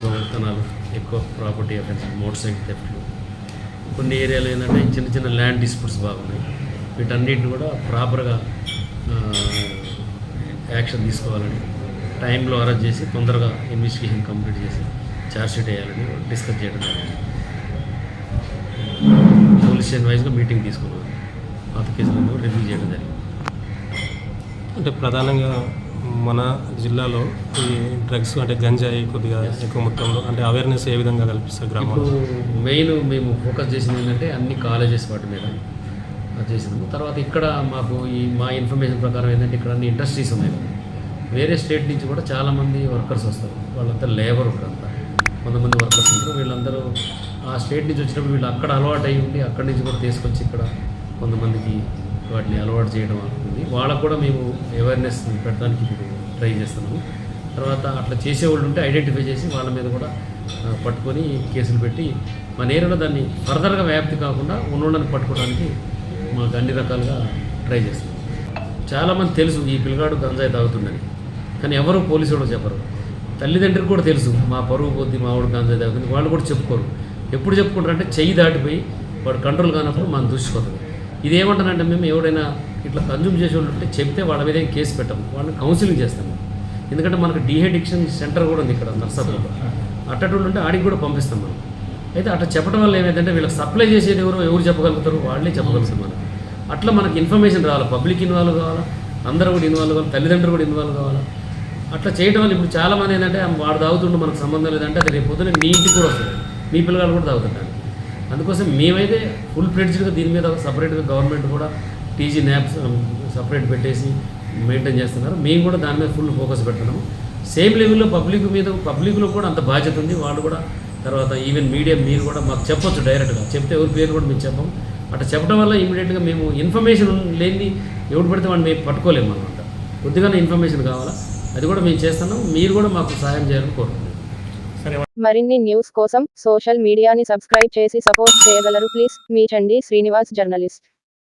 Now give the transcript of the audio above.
దొంగతనాలు ఎక్కువ property offence motor cycle థెఫ్ట్లు కొన్ని ఏరియాలో ఏంటంటే చిన్న చిన్న ల్యాండ్ డిస్ప్యూట్స్ బాగున్నాయి. వీటన్నిటిని కూడా ప్రాపర్గా యాక్షన్ తీసుకోవాలని టైంలో అరెస్ట్ చేసి తొందరగా ఇన్వెస్టిగేషన్ కంప్లీట్ చేసి ఛార్జ్షీట్ వేయాలని డిస్కస్ చేయడం జరిగింది. పోలీస్ స్టేషన్ వైజ్గా మీటింగ్ తీసుకున్నాం పాత కేసులను రివ్యూ చేయడం జరిగింది. అంటే ప్రధానంగా మన జిల్లాలో ఈ డ్రగ్స్ అంటే గంజాయి కొద్దిగా ఎక్కువ మొత్తంలో అంటే అవేర్నెస్ ఏ విధంగా కల్పిస్తారు గ్రామాల్లో? మెయిన్ మేము ఫోకస్ చేసింది ఏంటంటే అన్ని కాలేజెస్ వాటి మీద. చేసినాము. తర్వాత ఇక్కడ మాకు ఈ మా ఇన్ఫర్మేషన్ ప్రకారం ఏంటంటే ఇక్కడ అన్ని ఇండస్ట్రీస్ ఉన్నాయి. వేరే స్టేట్ నుంచి కూడా చాలామంది వర్కర్స్ వస్తారు. వాళ్ళంతా లేబర్ ఉంటారు. కొంతమంది వర్కర్స్ ఉంటారు. వీళ్ళందరూ ఆ స్టేట్ నుంచి వచ్చినప్పుడు వీళ్ళు అక్కడ అలవాటు అయి ఉండి అక్కడి నుంచి కూడా తీసుకొచ్చి ఇక్కడ కొంతమందికి వాటిని అలవాటు చేయడం అవుతుంది. వాళ్ళకు కూడా మేము అవేర్నెస్ పెట్టడానికి ఇప్పుడు ట్రై చేస్తున్నాము. తర్వాత అట్లా చేసేవాళ్ళు ఉంటే ఐడెంటిఫై చేసి వాళ్ళ మీద కూడా పట్టుకొని కేసులు పెట్టి మన ఏరియాలో దాన్ని ఫర్దర్గా వ్యాప్తి కాకుండా ఉన్నోళ్ళని పట్టుకోవడానికి మాకు అన్ని రకాలుగా ట్రై చేస్తున్నాం. చాలామంది తెలుసు ఈ పిల్లగాడు గంజాయి తాగుతుందని. కానీ ఎవరు పోలీసు కూడా చెప్పరు. తల్లిదండ్రులు కూడా తెలుసు మా పరువు పొద్ది మా వాడు గంజాయి తాగుతుంది వాళ్ళు కూడా చెప్పుకోరు. ఎప్పుడు చెప్పుకుంటారంటే చెయ్యి దాటిపోయి వాడు కంట్రోల్ కానప్పుడు మనం దూసిపోతుంది ఇది ఏమంటారంటే మేము ఎవడైనా ఇట్లా కన్జ్యూమ్ చేసే వాళ్ళు ఉంటే చెప్తే వాళ్ళ మీద ఏం కేసు పెట్టము. వాళ్ళని కౌన్సిలింగ్ చేస్తాము. ఎందుకంటే మనకు డిహెడిక్షన్ సెంటర్ కూడా ఉంది ఇక్కడ నర్సాపురంలో అట్టటువంటి ఉంటే ఆడికి కూడా పంపిస్తాం మనం. అయితే అట్లా చెప్పడం వల్ల ఏమైందంటే వీళ్ళకి సప్లై చేసేది ఎవరు ఎవరు చెప్పగలుగుతారు? వాళ్ళే చెప్పగలుగుతారు మనం అట్లా మనకి ఇన్ఫర్మేషన్ రావాలి. పబ్లిక్ ఇన్వాల్వ్ కావాలా? అందరూ కూడా ఇన్వాల్వ్ కావాలి. తల్లిదండ్రులు కూడా ఇన్వాల్వ్ కావాలా? అట్లా చేయడం వల్ల ఇప్పుడు చాలామంది ఏంటంటే వాడు తాగుతుండే మనకు సంబంధం లేదంటే అది రేపు పొద్దున మీ ఇంటికి కూడా వస్తుంది. మీ పిల్లగాడు కూడా తాగుతుంటారు. అందుకోసం మేమైతే ఫుల్ ఫ్లెడ్జ్డ్గా దీని మీద సపరేట్గా గవర్నమెంట్ కూడా టీజీ న్యాప్స్ సపరేట్ పెట్టేసి మెయింటైన్ చేస్తున్నారు. మేము కూడా దాని మీద ఫుల్ ఫోకస్ పెట్టడం సేమ్ లెవెల్లో పబ్లిక్ మీద పబ్లిక్లో కూడా అంత బాధ్యత ఉంది. వాళ్ళు కూడా తర్వాత ఈవెన్ మీడియా మీరు కూడా మాకు చెప్పొచ్చు డైరెక్ట్గా. చెప్తే ఎవరి పేరు కూడా మేము చెప్పం. అట్లా చెప్పడం వల్ల ఇమీడియట్గా మేము ఇన్ఫర్మేషన్ లేని ఎవరు పడితే వాడిని మేము పట్టుకోలేము అనమాట కొద్దిగానే ఇన్ఫర్మేషన్ కావాలా? అది కూడా మేము చేస్తున్నాం. మీరు కూడా మాకు సహాయం చేయాలని కోరుతున్నాం మరిన్ని న్యూస్ కోసం సోషల్ మీడియాని సబ్స్క్రైబ్ చేసి సపోర్ట్ చేయగలరు. ప్లీజ్ మీ చండి శ్రీనివాస్ జర్నలిస్ట్.